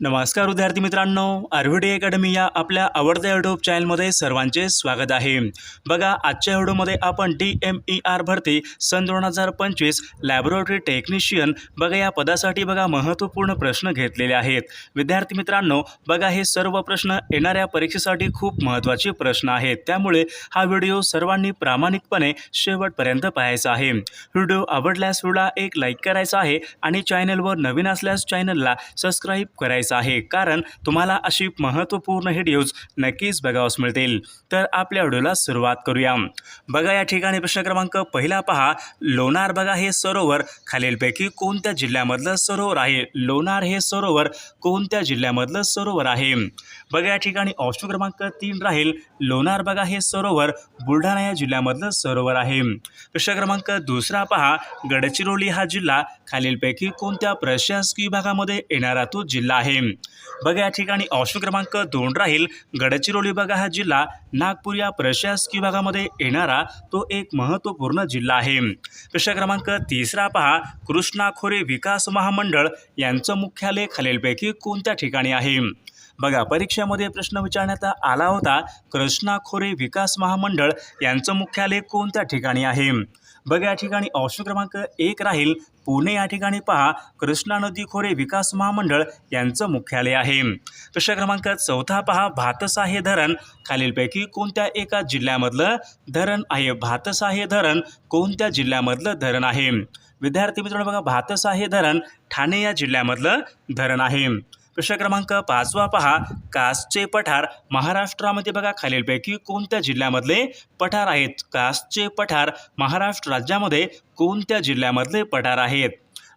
नमस्कार विद्यार्थी मित्रांनो आरव्हीडी अकॅडमी या आपल्या आवडत्या युट्यूब चॅनलमध्ये सर्वांचे स्वागत आहे. बघा आजच्या व्हिडिओमध्ये आपण डी एम ई आर भरती सन दोन हजार पंचवीस लॅबोरेटरी टेक्निशियन बघा या पदासाठी बघा महत्त्वपूर्ण प्रश्न घेतलेले आहेत. विद्यार्थी मित्रांनो बघा हे सर्व प्रश्न येणाऱ्या परीक्षेसाठी खूप महत्त्वाचे प्रश्न आहेत. त्यामुळे हा व्हिडिओ सर्वांनी प्रामाणिकपणे शेवटपर्यंत पाहायचा आहे. व्हिडिओ आवडल्यास व्हिडिओला एक लाईक करायचा आहे आणि चॅनलवर नवीन असल्यास चॅनलला सबस्क्राईब करायचं आहे. कारण तुम्हाला अशी महत्त्वपूर्ण व्हिडिओज नक्कीच बघावस मिळतील. तर आपल्या व्हिडिओला सुरुवात करूया. बघा या ठिकाणी प्रश्न क्रमांक पहिला पहा. लोणार बघा हे सरोवर खालीलपैकी कोणत्या जिल्ह्यामधलं सरोवर आहे? लोणार हे सरोवर कोणत्या जिल्ह्यामधलं सरोवर आहे? बघा या ठिकाणी ऑप्शन क्रमांक तीन राहील. लोणार बघा हे सरोवर बुलढाणा या जिल्ह्यामधलं सरोवर आहे. प्रश्न क्रमांक दुसरा पहा. गडचिरोली हा जिल्हा खालीलपैकी कोणत्या प्रशासकीय विभागामध्ये येणारा तो जिल्हा आहे? बघा या ठिकाणी ऑप्शन क्रमांक दोन राहील. गडचिरोली बघा हा जिल्हा. नागपूर या प्रशासकीय विभागामध्ये येणारा तो एक महत्त्वपूर्ण जिल्हा आहे. प्रश्न क्रमांक तिसरा पहा. कृष्णा खोरे विकास महामंडळ यांचं मुख्यालय खालीलपैकी कोणत्या ठिकाणी आहे? बघा परीक्षेमध्ये प्रश्न विचारण्यात आला होता. कृष्णा खोरे विकास महामंडळ यांचं मुख्यालय कोणत्या ठिकाणी आहे? बघा या ठिकाणी ऑप्शन क्रमांक एक राहील. पुणे या ठिकाणी पहा कृष्णा नदी खोरे विकास महामंडळ यांचं मुख्यालय आहे. प्रश्न क्रमांक चौथा पहा भातसा हे धरण. खालीलपैकी कोणत्या एका जिल्ह्यामधलं धरण आहे? भातसा हे धरण कोणत्या जिल्ह्यामधलं धरण आहे? विद्यार्थी मित्रांनो बघा भातसा हे धरण ठाणे या जिल्ह्यामधलं धरण आहे. प्रश्न क्रमांक पाचवा पहा. कासचे पठार महाराष्ट्रामध्ये बघा खालीलपैकी कोणत्या जिल्ह्यामधले पठार आहेत? कासचे पठार महाराष्ट्र राज्यामध्ये कोणत्या जिल्ह्यामधले पठार आहेत?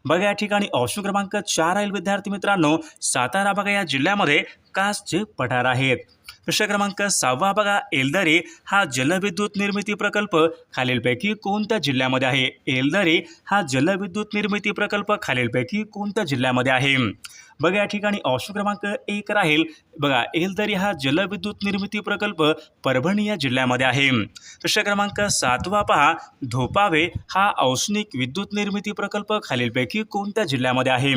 बघा या ठिकाणी ऑप्शन क्रमांक चार राहील विद्यार्थी मित्रांनो. सातारा बघा या जिल्ह्यामध्ये कासचे पठार आहेत. प्रश्न क्रमांक सहावा बघा एलदरी हा जलविद्युत निर्मिती प्रकल्प खालीलपैकी कोणत्या जिल्ह्यामध्ये आहे? एलदरी हा जलविद्युत निर्मिती प्रकल्प खालीलपैकी कोणत्या जिल्ह्यामध्ये आहे? बघा या ठिकाणी ऑप्शन क्रमांक एक राहील. बघा एलदरी हा जलविद्युत निर्मिती प्रकल्प परभणी या जिल्ह्यामध्ये आहे. प्रश्न क्रमांक सातवा पहा. धोपावे हा औष्णिक विद्युत निर्मिती प्रकल्प खालीलपैकी कोणत्या जिल्ह्यामध्ये आहे?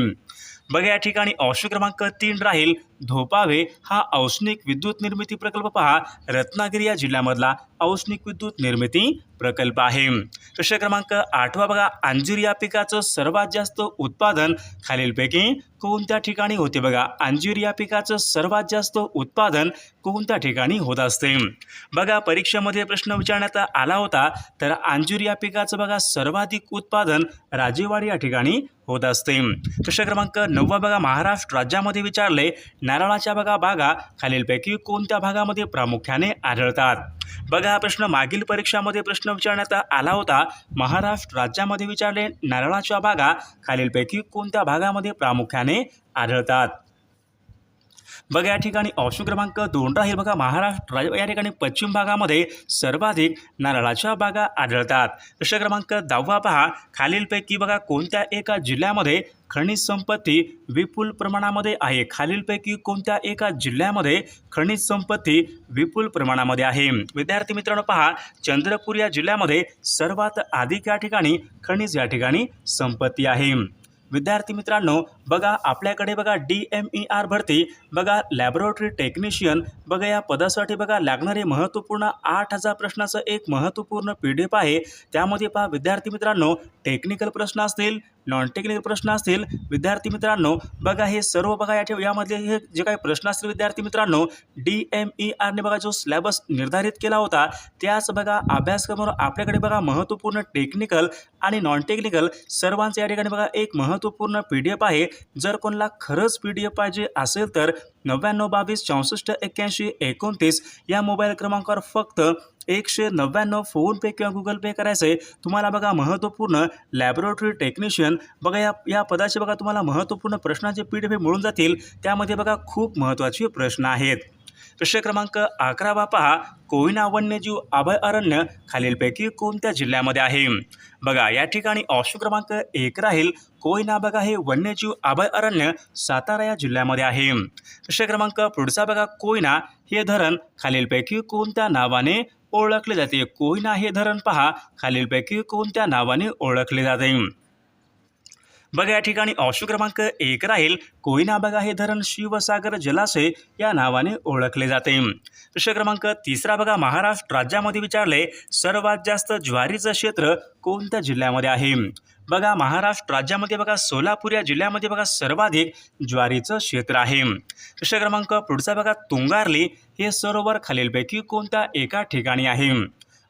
बघा या ठिकाणी ऑप्शन क्रमांक तीन राहील. धोपावे हा औष्णिक विद्युत निर्मिती प्रकल्प पहा. रत्नागिरी या जिल्ह्यामधला औष्णिक विद्युत निर्मिती प्रकल्प आहे. प्रश्न क्रमांक आठवा बघा. अंजीर या पिकाचं सर्वात जास्त उत्पादन खालीलपैकी कोणत्या ठिकाणी होते बघा? अंजीर या पिकाचं सर्वात जास्त उत्पादन कोणत्या ठिकाणी होत असते? बघा परीक्षेमध्ये प्रश्न विचारण्यात आला होता तर अंजीर या पिकाचं बघा सर्वाधिक उत्पादन राजेवाडी या ठिकाणी होत असते. प्रश्न क्रमांक नववा बघा. महाराष्ट्र राज्यामध्ये विचारले नारळाच्या बघा बागा खालीलपैकी कोणत्या भागामध्ये प्रामुख्याने आढळतात? बघा हा प्रश्न मागील परीक्षामध्ये प्रश्न विचारण्यात आला होता महाराष्ट्र राज्यामध्ये विचारले नारळाच्या बागा खालीलपैकी कोणत्या भागामध्ये प्रामुख्याने आढळतात? बघा या ठिकाणी ऑप्शन क्रमांक दोन राहील बघा. महाराष्ट्र राज्य या ठिकाणी पश्चिम भागामध्ये सर्वाधिक नारळाच्या बागा आढळतात. प्रश्न क्रमांक दहावा पहा. खालीलपैकी बघा कोणत्या एका जिल्ह्यामध्ये खनिज संपत्ती विपुल प्रमाणामध्ये आहे? खालीलपैकी कोणत्या एका जिल्ह्यामध्ये खनिज संपत्ती विपुल प्रमाणामध्ये आहे? विद्यार्थी मित्रांनो पहा. चंद्रपूर या जिल्ह्यामध्ये सर्वात अधिक या ठिकाणी खनिज या ठिकाणी संपत्ती आहे. विद्यार्थी मित्रांनो बघा आपल्याकडे बघा डी एम ई आर भरती बघा लॅबोरेटरी टेक्निशियन बघा या पदासाठी बघा लागणारे महत्त्वपूर्ण आठ हजार प्रश्नाचं एक महत्त्वपूर्ण पी डी एफ आहे. त्यामध्ये पहा विद्यार्थी मित्रांनो टेक्निकल प्रश्न असतील नॉन टेक्निकल प्रश्न असतील विद्यार्थी मित्रांनो बघा हे सर्व बघा या ठेव यामधले हे जे काही प्रश्न असतील विद्यार्थी मित्रांनो डी एम ई आरने बघा जो सिलेबस निर्धारित केला होता त्याच बघा अभ्यासक्रमावर आपल्याकडे बघा महत्त्वपूर्ण टेक्निकल आणि नॉन टेक्निकल सर्वांचं या ठिकाणी बघा एक महत्त्वपूर्ण पी डी एफ आहे. जर कोणाला खरंच पी डी एफ पाहिजे असेल तर नव्याण्णव बावीस चौसष्ट एक्क्याऐंशी एकोणतीस या मोबाईल क्रमांकावर फक्त एकशे नव्याण्णव फोनपे किंवा गुगल पे करायचं आहे तुम्हाला बघा महत्त्वपूर्ण लॅबोरेटरी टेक्निशियन बघा या या पदाचे बघा तुम्हाला महत्त्वपूर्ण प्रश्नाचे पी डी मिळून जातील. त्यामध्ये बघा खूप महत्त्वाचे प्रश्न आहेत. प्रश्न क्रमांक अकरावा पहा. कोयना वन्यजीव अभयारण्य खालीलपैकी कोणत्या जिल्ह्यामध्ये आहे? बघा या ठिकाणी ऑप्शन क्रमांक एक राहील. कोयना बघा हे वन्यजीव अभयारण्य सातारा या जिल्ह्यामध्ये आहे. प्रश्न क्रमांक पुढचा बघा. कोयना हे धरण खालीलपैकी कोणत्या नावाने ओळखले जाते? कोयना हे धरण पहा. खालीलपैकी कोणत्या नावाने ओळखले जाते? बघा या ठिकाणी ऑप्शन क्रमांक एक राहील. कोयनाबगा हे धरण शिवसागर जलाशय या नावाने ओळखले जाते. प्रश्न क्रमांक तिसरा बघा महाराष्ट्र राज्यामध्ये विचारले सर्वात जास्त ज्वारीचं क्षेत्र कोणत्या जिल्ह्यामध्ये आहे? बघा महाराष्ट्र राज्यामध्ये बघा सोलापूर या जिल्ह्यामध्ये बघा सर्वाधिक ज्वारीचं क्षेत्र आहे. प्रश्न क्रमांक पुढचा बघा तुंगारली हे सरोवर खालीलपैकी कोणत्या एका ठिकाणी आहे?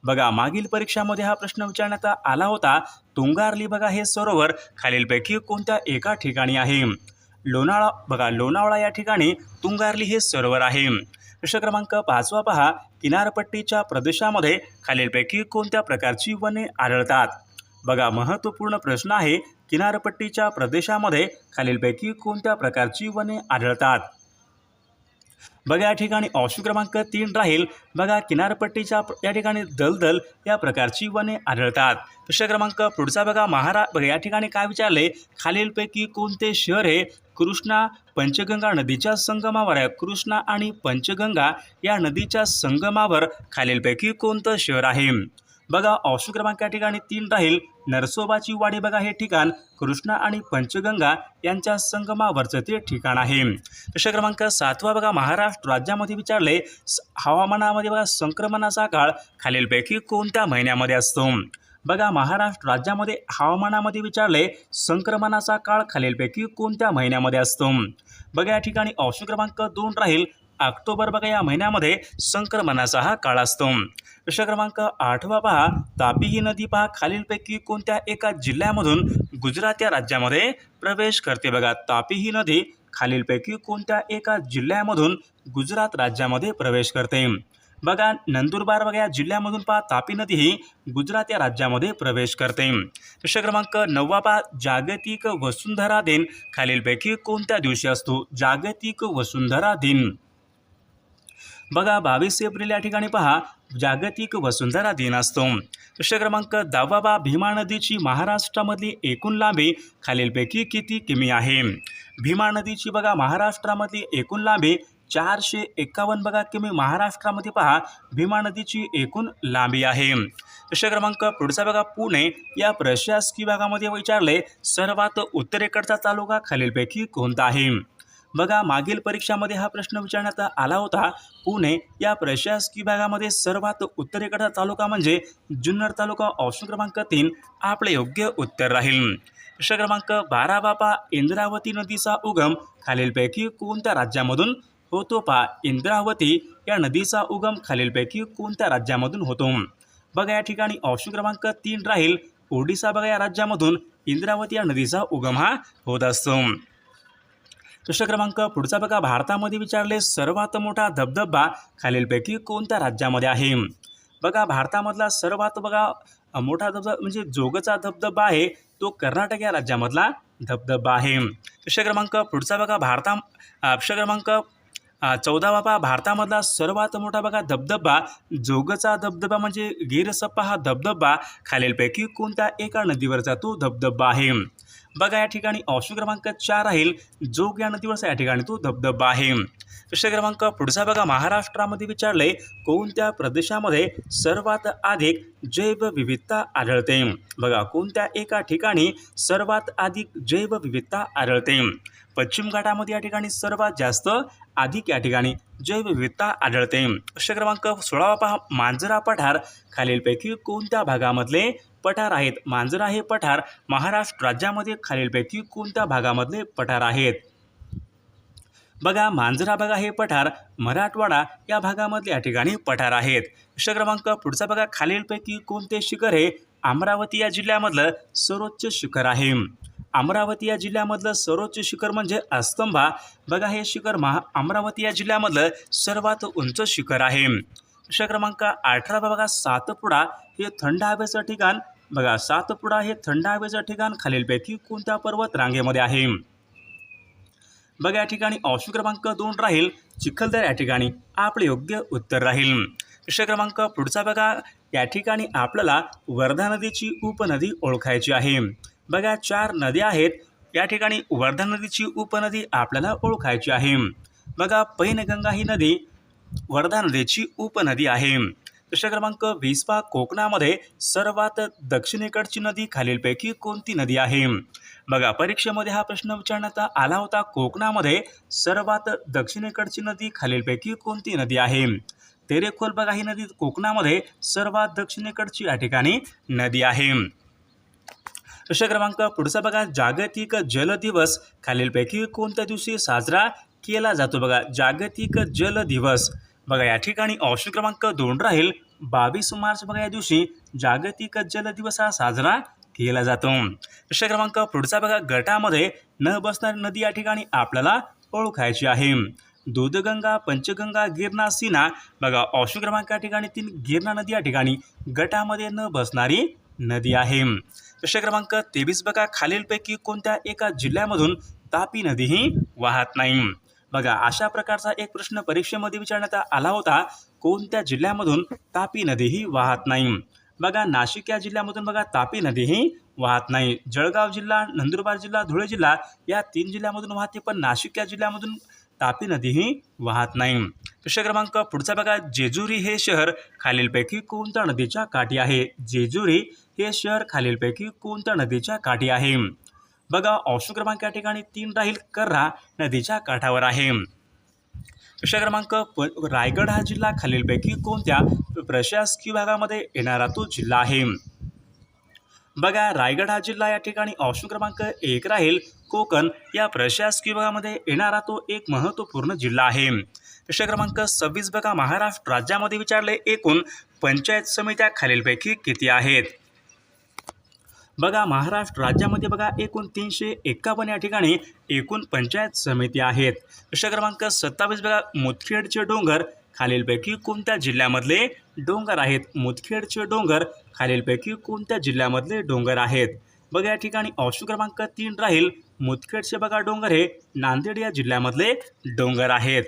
बघा मागील परीक्षामध्ये हा प्रश्न विचारण्यात आला होता. तुंगारली बघा हे सरोवर खालीलपैकी कोणत्या एका ठिकाणी आहे? लोणावळा बघा लोणावळा या ठिकाणी तुंगारली हे सरोवर आहे. प्रश्न क्रमांक पाचवा पहा. किनारपट्टीच्या प्रदेशामध्ये खालीलपैकी कोणत्या प्रकारची वने आढळतात? बघा महत्त्वपूर्ण प्रश्न आहे. किनारपट्टीच्या प्रदेशामध्ये खालीलपैकी कोणत्या प्रकारची वने आढळतात? बघा या ठिकाणी ऑप्शन क्रमांक तीन राहील. बघा किनारपट्टीच्या या ठिकाणी दलदल या प्रकारची वने आढळतात. प्रश्न क्रमांक पुढचा बघा महारा बघा या ठिकाणी काय विचारले? खालीलपैकी कोणते शहर हे कृष्णा पंचगंगा नदीच्या संगमावर आहे. कृष्णा आणि पंचगंगा या नदीच्या संगमावर खालीलपैकी कोणतं शहर आहे? बघा ऑप्शन क्रमांक या ठिकाणी तीन राहील. नरसोबाची वाडी बघा हे ठिकाण कृष्णा आणि पंचगंगा यांच्या संगमावरचं ते ठिकाण आहे. प्रश्न क्रमांक सातवा बघा महाराष्ट्र राज्यामध्ये विचारले स- हवामानामध्ये बघा संक्रमणाचा काळ खालीलपैकी कोणत्या महिन्यामध्ये असतो? बघा महाराष्ट्र राज्यामध्ये हवामानामध्ये विचारले संक्रमणाचा काळ खालीलपैकी कोणत्या महिन्यामध्ये असतो? बघा या ठिकाणी ऑप्शन क्रमांक दोन राहील ऑक्टोबर बघा या महिन्यामध्ये संक्रमणाचा हा काळ असतो. प्रश्न क्रमांक आठवा पहा. तापी ही नदी पहा खालीलपैकी कोणत्या एका जिल्ह्यामधून गुजरात या राज्यामध्ये प्रवेश करते बघा? तापी ही नदी खालीलपैकी कोणत्या एका जिल्ह्यामधून गुजरात राज्यामध्ये प्रवेश करते? बघा नंदुरबार बघा या जिल्ह्यामधून पहा. तापी नदी ही गुजरात या राज्यामध्ये प्रवेश करते. प्रश्न क्रमांक नववा पहा. जागतिक वसुंधरा दिन खालीलपैकी कोणत्या दिवशी असतो? जागतिक वसुंधरा दिन. बघा बावीस एप्रिल या ठिकाणी पहा जागतिक वसुंधरा दिन असतो. प्रश्न क्रमांक दहावा भीमा नदीची महाराष्ट्रामधली एकूण लांबी खालीलपैकी किती किमी आहे? भीमा नदीची बघा महाराष्ट्रामधली एकूण लांबी चारशे एक्कावन्न बघा किमी महाराष्ट्रामध्ये पहा भीमा नदीची एकूण लांबी आहे. प्रश्न क्रमांक पुढचा बघा पुणे या प्रशासकीय भागामध्ये विचारले सर्वात उत्तरेकडचा तालुका खालीलपैकी कोणता आहे? बघा मागील परीक्षामध्ये हा प्रश्न विचारण्यात आला होता. पुणे या प्रशासकीय भागामध्ये सर्वात उत्तरेकडचा तालुका म्हणजे जुन्नर तालुका ऑप्शन क्रमांक तीन. आपले योग्य उत्तर राहील. प्रश्न क्रमांक बारा बापा इंद्रावती नदीचा उगम. खालीलपैकी कोणत्या राज्यामधून होतो पा? इंद्रावती या नदीचा उगम खालीलपैकी कोणत्या राज्यामधून होतो? बघा या ठिकाणी ऑप्शन क्रमांक तीन राहील. ओडिसा बघा या राज्यामधून इंद्रावती या नदीचा उगम हा होत असतो. प्रश्न क्रमांक पुढचा बघा. भारतामध्ये विचारले सर्वात मोठा धबधबा खालीलपैकी कोणत्या राज्यामध्ये आहे? बघा भारतामधला सर्वात बघा मोठा धबधबा म्हणजे जोगचा धबधबा आहे. तो कर्नाटक या राज्यामधला धबधबा आहे. प्रश्न क्रमांक पुढचा बघा. भारता प्रश्न क्रमांक चौदा बाबा. भारतामधला सर्वात मोठा बघा धबधबा जोगचा धबधबा म्हणजे गिरसप्पा हा धबधबा खालीलपैकी कोणत्या एका नदीवरचा तो धबधबा आहे? बघा या ठिकाणी ऑप्शन क्रमांक चार राहील. जोग या नदीवरचा या ठिकाणी तो धबधबा आहे. प्रश्न क्रमांक पुढचा बघा. महाराष्ट्रामध्ये विचारले कोणत्या प्रदेशामध्ये सर्वात अधिक जैवविविधता आढळते? बघा कोणत्या एका ठिकाणी सर्वात अधिक जैवविविधता आढळते? पश्चिम घाटामध्ये या ठिकाणी सर्वात जास्त अधिक या ठिकाणी जैवविविधता आढळते. प्रश्न क्रमांक सोळावा पहा. मांजरा पठार खालीलपैकी कोणत्या भागामधले पठार आहेत. मांजरा हे पठार महाराष्ट्र राज्यामध्ये खालीलपैकी कोणत्या भागामधले पठार आहेत? बघा मांजरा बघा हे पठार मराठवाडा या भागामधले या ठिकाणी पठार आहेत. प्रश्न क्रमांक पुढचा बघा खालीलपैकी कोणते शिखर हे अमरावती या जिल्ह्यामधलं सर्वोच्च शिखर आहे. अमरावती या जिल्ह्यामधलं सर्वोच्च शिखर म्हणजे अस्तंभा. बघा हे शिखर महा अमरावती या जिल्ह्यामधलं सर्वात उंच शिखर आहे. प्रश्न क्रमांक अठरा बघा सातपुडा. हे थंड हवेचं ठिकाण बघा सातपुडा हे थंड हवेचं ठिकाण खालीलपैकी कोणत्या पर्वत रांगेमध्ये आहे? बघा या ठिकाणी ऑप्शन क्रमांक दोन राहील. चिखलदर या ठिकाणी आपले योग्य उत्तर राहील. प्रश्न क्रमांक पुढचा बघा. या ठिकाणी आपल्याला वर्धा नदीची उपनदी ओळखायची आहे. बघा चार नद्या आहेत. या ठिकाणी वर्धा नदीची उपनदी आपल्याला ओळखायची आहे. बघा पैनगंगा ही नदी वर्धा नदीची उपनदी आहे. प्रश्न क्रमांक वीस कोकणामध्ये सर्वात दक्षिणेकडची नदी खालीलपैकी कोणती नदी आहे? बघा परीक्षेमध्ये हा प्रश्न विचारण्यात आला होता. कोकणामध्ये सर्वात दक्षिणेकडची नदी खालीलपैकी कोणती नदी आहे? तेरेखोल बघा ही नदी कोकणामध्ये सर्वात दक्षिणेकडची या ठिकाणी नदी आहे. प्रश्न क्रमांक पुढचा बघा जागतिक जल दिवस खालीलपैकी कोणत्या दिवशी साजरा केला जातो? बघा जागतिक जल दिवस. बघा या ठिकाणी ऑप्शन क्रमांक दोन राहील. बावीस मार्च बघा या दिवशी जागतिक जल दिवस हा साजरा केला जातो. प्रश्न क्रमांक पुढचा बघा गटामध्ये न बसणारी नदी या ठिकाणी आपल्याला ओळखायची आहे. दूधगंगा पंचगंगा गिरणा सिना बघा ऑप्शन क्रमांक या ठिकाणी तीन गिरणा नदी या ठिकाणी गटामध्ये न बसणारी नदी आहे. प्रश्न क्रमांक तेवीस बघा खालीलपैकी कोणत्या एका जिल्ह्यामधून तापी नदीही वाहत नाही. बघा अशा प्रकारचा एक प्रश्न परीक्षेमध्ये विचारण्यात आला होता. कोणत्या जिल्ह्यामधून तापी नदीही वाहत नाही? बघा नाशिक या जिल्ह्यामधून बघा तापी नदीही वाहत नाही. जळगाव जिल्हा नंदुरबार जिल्हा धुळे जिल्हा या तीन जिल्ह्यामधून वाहते पण नाशिक या जिल्ह्यामधून तापी नदीही वाहत नाही. प्रश्न क्रमांक पुढचा बघा जेजुरी हे शहर खालीलपैकी कोणत्या नदीच्या काठी आहे? जेजुरी हे शहर खालीलपैकी कोणत्या नदीच्या काठी आहे? बघा ऑप्शन क्रमांक या ठिकाणी तीन राहील. कर्रा नदीच्या काठावर आहे. प्रश्न क्रमांक प रायगड हा जिल्हा खालीलपैकी कोणत्या प्रशासकीय भागामध्ये येणारा तो जिल्हा आहे? बघा रायगड हा जिल्हा या ठिकाणी ऑप्शन क्रमांक एक राहील. कोकण या प्रशासकीय भागामध्ये येणारा तो एक महत्त्वपूर्ण जिल्हा आहे. प्रश्न क्रमांक सव्वीस बघा महाराष्ट्र राज्यामध्ये विचारले एकूण पंचायत समित्या खालीलपैकी किती आहेत? बघा महाराष्ट्र राज्यामध्ये बघा एकूण तीनशे एक्कावन्न या ठिकाणी एकूण पंचायत समिती आहेत. प्रश्न क्रमांक सत्तावीस बघा मुदखेडचे डोंगर खालीलपैकी कोणत्या जिल्ह्यामधले डोंगर आहेत? मुदखेडचे डोंगर खालीलपैकी कोणत्या जिल्ह्यामधले डोंगर आहेत? बघा या ठिकाणी ऑप्शन क्रमांक तीन राहील. मुदखेडचे बघा डोंगर हे नांदेड या जिल्ह्यामधले डोंगर आहेत.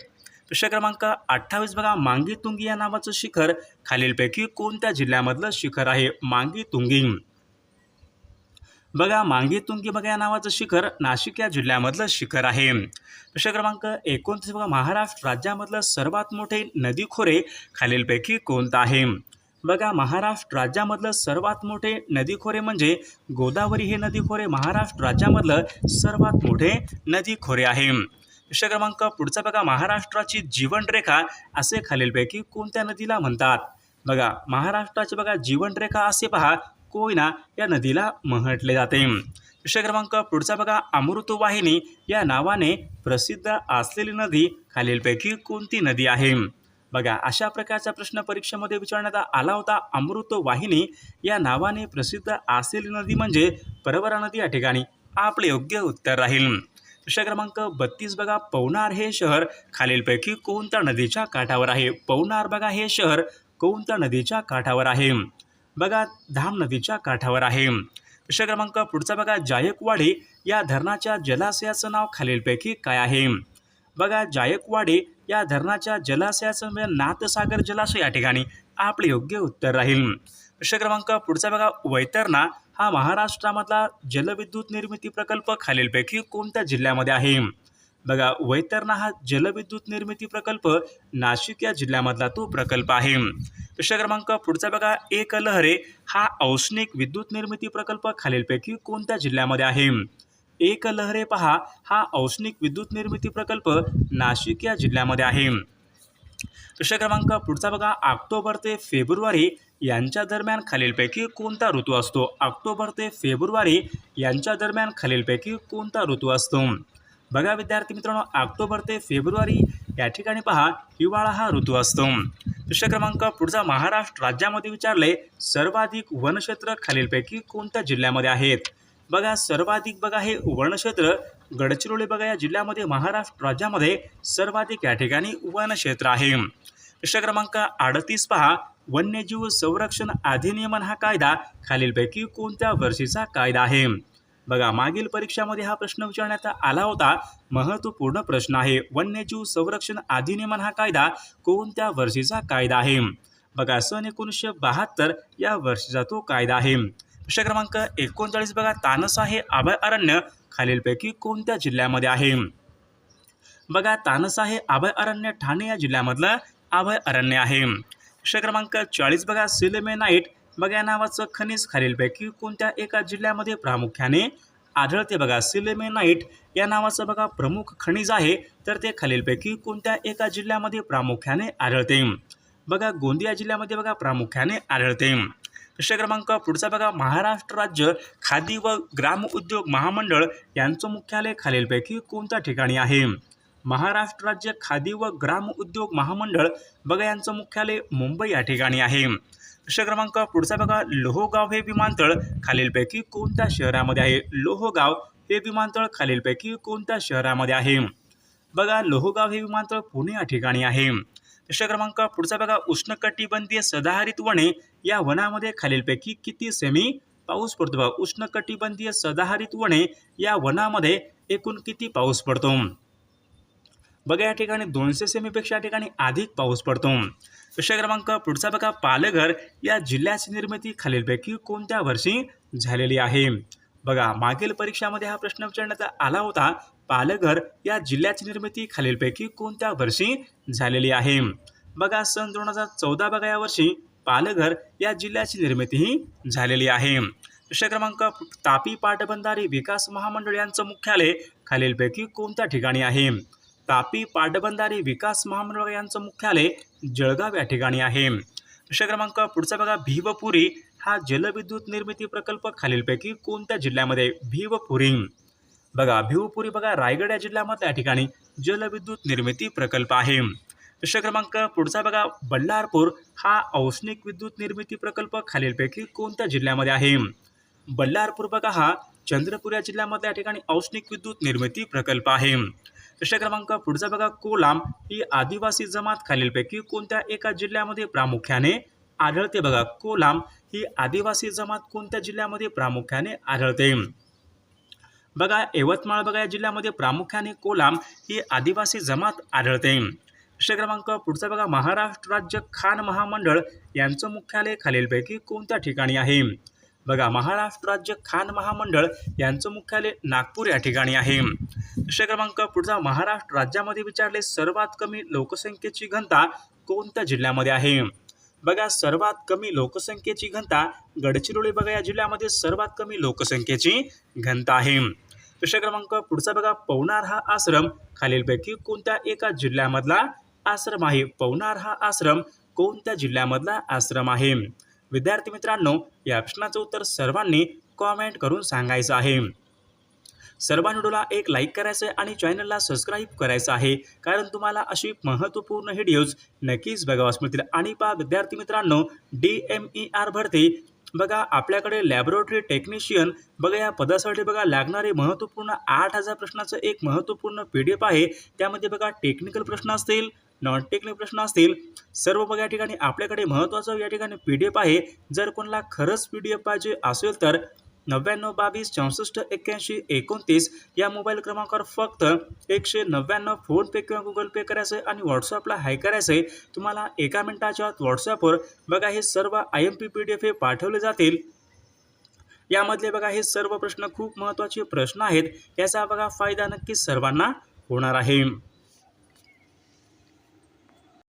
प्रश्न क्रमांक अठ्ठावीस बघा मांगी तुंगी या नावाचं शिखर खालीलपैकी कोणत्या जिल्ह्यामधलं शिखर आहे? मांगी तुंगी बघा मांगी तुंगी बघा या नावाचं शिखर नाशिक या जिल्ह्यामधलं शिखर आहे. प्रश्न क्रमांक एकोणतीस बघा महाराष्ट्र राज्यामधलं सर्वात मोठे नदी खोरे खालीलपैकी कोणतं आहे? बघा महाराष्ट्र राज्यामधलं सर्वात मोठे नदी खोरे म्हणजे गोदावरी हे नदी खोरे महाराष्ट्र राज्यामधलं सर्वात मोठे नदी खोरे आहे. प्रश्न क्रमांक पुढचा बघा महाराष्ट्राची जीवनरेखा असे खालीलपैकी कोणत्या नदीला म्हणतात? बघा महाराष्ट्राची बघा जीवनरेखा असे पहा कोयना या नदीला म्हटले जाते. विषय क्रमांक पुढचा बघा. अमृतवाहिनी या नावाने प्रसिद्ध असलेली नदी खालीलपैकी कोणती नदी आहे? बघा अशा प्रकारचा प्रश्न परीक्षेमध्ये विचारण्यात आला होता. अमृतवाहिनी या नावाने प्रसिद्ध असलेली नदी म्हणजे परवरा नदी या ठिकाणी. आपले योग्य उत्तर राहील. प्रश्न क्रमांक बत्तीस बघा. पवनार हे शहर खालीलपैकी कोणत्या नदीच्या काठावर आहे? पवनार बघा हे शहर कोणत्या नदीच्या काठावर आहे? बघा धाम नदीच्या काठावर आहे. प्रश्न क्रमांक पुढचा बघा जायकवाडी या धरणाच्या जलाशयाचं नाव खालीलपैकी काय आहे? बघा जायकवाडी या धरणाच्या जलाशयाचं म्हणजे नाथसागर जलाशय या ठिकाणी आपले योग्य उत्तर राहील. प्रश्न क्रमांक पुढचा बघा वैतरणा हा महाराष्ट्रामधला जलविद्युत निर्मिती प्रकल्प खालीलपैकी कोणत्या जिल्ह्यामध्ये आहे? बघा वैतरणा हा जलविद्युत निर्मिती प्रकल्प नाशिक या जिल्ह्यामधला तो प्रकल्प आहे. प्रश्न क्रमांक पुढचा बघा एक लहरे हा औष्णिक विद्युत निर्मिती प्रकल्प खालीलपैकी कोणत्या जिल्ह्यामध्ये आहे? एक लहरे पहा हा औष्णिक विद्युत निर्मिती प्रकल्प नाशिक या जिल्ह्यामध्ये आहे. प्रश्न क्रमांक पुढचा बघा ऑक्टोबर ते फेब्रुवारी यांच्या दरम्यान खालीलपैकी कोणता ऋतू असतो? ऑक्टोबर ते फेब्रुवारी यांच्या दरम्यान खालीलपैकी कोणता ऋतू असतो? बघा विद्यार्थी मित्रांनो ऑक्टोबर ते फेब्रुवारी या ठिकाणी पहा हिवाळा हा ऋतू असतो. प्रश्न क्रमांक पुढचा महाराष्ट्र राज्यामध्ये विचारले सर्वाधिक वनक्षेत्र खालीलपैकी कोणत्या जिल्ह्यामध्ये आहेत? बघा सर्वाधिक बघा हे वनक्षेत्र गडचिरोली बघा या जिल्ह्यामध्ये महाराष्ट्र राज्यामध्ये सर्वाधिक या ठिकाणी वनक्षेत्र आहे. प्रश्न क्रमांक अडतीस पहा वन्यजीव संरक्षण अधिनियमन हा कायदा खालीलपैकी कोणत्या वर्षीचा कायदा आहे? बघा मागील परीक्षामध्ये हा प्रश्न विचारण्यात आला होता. महत्त्वपूर्ण प्रश्न आहे. वन्यजीव संरक्षण अधिनियमन हा कायदा? कोणत्या वर्षीचा कायदा आहे? बघा सन एकोणीसशे बहात्तर या वर्षीचा तो कायदा आहे. प्रश्न क्रमांक एकोणचाळीस बघा तानसा हे अभयारण्य खालीलपैकी कोणत्या जिल्ह्यामध्ये आहे? बघा तानसा हे अभयारण्य ठाणे या जिल्ह्यामधलं अभयारण्य आहे. प्रश्न क्रमांक चाळीस बघा सिलेमेनाइट बघा या नावाचं खनिज खालीलपैकी कोणत्या एका जिल्ह्यामध्ये प्रामुख्याने आढळते बघा. सिलेमेनाइट या नावाचं बघा प्रमुख खनिज आहे. तर ते खालीलपैकी कोणत्या एका जिल्ह्यामध्ये प्रामुख्याने आढळते? बघा गोंदिया जिल्ह्यामध्ये बघा प्रामुख्याने आढळते. प्रश्न क्रमांक पुढचा बघा. महाराष्ट्र राज्य खादी व ग्राम उद्योग महामंडळ यांचं मुख्यालय खालीलपैकी कोणत्या ठिकाणी आहे? महाराष्ट्र राज्य खादी व ग्राम उद्योग महामंडळ बघा यांचं मुख्यालय मुंबई या ठिकाणी आहे. प्रश्न क्रमांक पुढचा बघा. लोहगाव हे विमानतळ खालीलपैकी कोणत्या शहरामध्ये आहे? लोहगाव हे विमानतळ खालीलपैकी कोणत्या शहरामध्ये आहे? बघा लोहगाव हे विमानतळ पुणे या ठिकाणी आहे. प्रश्न क्रमांक पुढचा बघा. उष्णकटिबंधीय सदाहरित वने या वनामध्ये खालीलपैकी किती सेमी? पाऊस पडतो बघा. उष्णकटिबंधीय सदाहरित वने या वनामध्ये एकूण किती पाऊस पडतो? बघा या ठिकाणी दोनशे सेमीपेक्षा या ठिकाणी अधिक पाऊस पडतो. प्रश्न क्रमांक पुढचा बघा पालघर या जिल्ह्याची निर्मिती खालीलपैकी कोणत्या वर्षी झालेली आहे? बघा मागील परीक्षामध्ये हा प्रश्न विचारण्यात आला होता. पालघर या जिल्ह्याची निर्मिती खालीलपैकी कोणत्या वर्षी झालेली आहे? बघा सन दोन हजार चौदा बघा या वर्षी पालघर या जिल्ह्याची निर्मिती ही झालेली आहे. प्रश्न क्रमांक तापी पाटबंधारे विकास महामंडळ यांचं मुख्यालय खालीलपैकी कोणत्या ठिकाणी आहे? तापी पाटबंधारे विकास महामंडळ यांचं मुख्यालय जळगाव या ठिकाणी आहे. प्रश्न क्रमांक पुढचा बघा भीवपुरी हा जलविद्युत निर्मिती प्रकल्प खालीलपैकी कोणत्या जिल्ह्यामध्ये? भीवपुरी. बघा भिवपुरी बघा रायगड या जिल्ह्यामधल्या ठिकाणी जलविद्युत निर्मिती प्रकल्प आहे. प्रश्न क्रमांक पुढचा बघा बल्लारपूर हा औष्णिक विद्युत निर्मिती प्रकल्प खालीलपैकी कोणत्या जिल्ह्यामध्ये आहे? बल्लारपूर बघा हा चंद्रपूर या जिल्ह्यामध्ये या ठिकाणी औष्णिक विद्युत निर्मिती प्रकल्प आहे. प्रश्न क्रमांक पुढचा बघा कोलाम ही आदिवासी जमात खालीलपैकी कोणत्या एका जिल्ह्यामध्ये प्रामुख्याने आढळते बघा. कोलाम ही आदिवासी जमात कोणत्या जिल्ह्यामध्ये प्रामुख्याने आढळते? बघा यवतमाळ बघा या जिल्ह्यामध्ये प्रामुख्याने कोलाम ही आदिवासी जमात आढळते. प्रश्न क्रमांक पुढचा बघा महाराष्ट्र राज्य खान महामंडळ यांचं मुख्यालय खालीलपैकी कोणत्या ठिकाणी आहे? बघा महाराष्ट्र राज्य खान महामंडळ यांचं मुख्यालय नागपूर या ठिकाणी आहे. प्रश्न क्रमांक पुढचा महाराष्ट्र राज्यामध्ये विचारले सर्वात कमी लोकसंख्येची घनता कोणत्या जिल्ह्यामध्ये आहे? बघा सर्वात कमी लोकसंख्येची घनता गडचिरोली बघा या जिल्ह्यामध्ये सर्वात कमी लोकसंख्येची घनता आहे. प्रश्न क्रमांक पुढचा बघा पवनार हा आश्रम खालीलपैकी कोणत्या एका जिल्ह्यामधला आश्रम आहे? पवनार हा आश्रम कोणत्या जिल्ह्यामधला आश्रम आहे? विद्यार्थी मित्रांनो या प्रश्नाचं उत्तर सर्वांनी कॉमेंट करून सांगायचं आहे. सर्वांनी व्हिडिओला एक लाईक करायचं आहे आणि चॅनलला सबस्क्राईब करायचं आहे. कारण तुम्हाला अशी महत्त्वपूर्ण व्हिडिओज नक्कीच बघावास मिळतील आणि पहा विद्यार्थी मित्रांनो डी एम ई आर भरती. बघा आपल्याकडे लॅबोरेटरी टेक्निशियन बघा या पदासाठी बघा लागणारे महत्त्वपूर्ण आठ हजार प्रश्नाचं एक महत्त्वपूर्ण पी डी एफ आहे. त्यामध्ये बघा टेक्निकल प्रश्न असतील नॉन टेक्निक प्रश्न असतील. सर्व बघा या ठिकाणी. आपल्याकडे महत्त्वाचं या ठिकाणी पी डी एफ आहे. जर कोणाला खरंच पी डी एफ पाहिजे असेल तर नव्याण्णव बावीस चौसष्ट एक्क्याऐंशी एकोणतीस या मोबाईल क्रमांकावर फक्त एकशे नव्याण्णव फोनपे किंवा गुगल पे करायचं आहे आणि व्हॉट्सअपला हाय करायचं आहे. तुम्हाला एका मिनिटाच्या आत व्हॉट्सअपवर बघा हे सर्व I M P P D F हे पाठवले जातील. यामधले बघा हे सर्व प्रश्न खूप महत्त्वाचे प्रश्न आहेत. याचा बघा फायदा नक्कीच सर्वांना होणार आहे.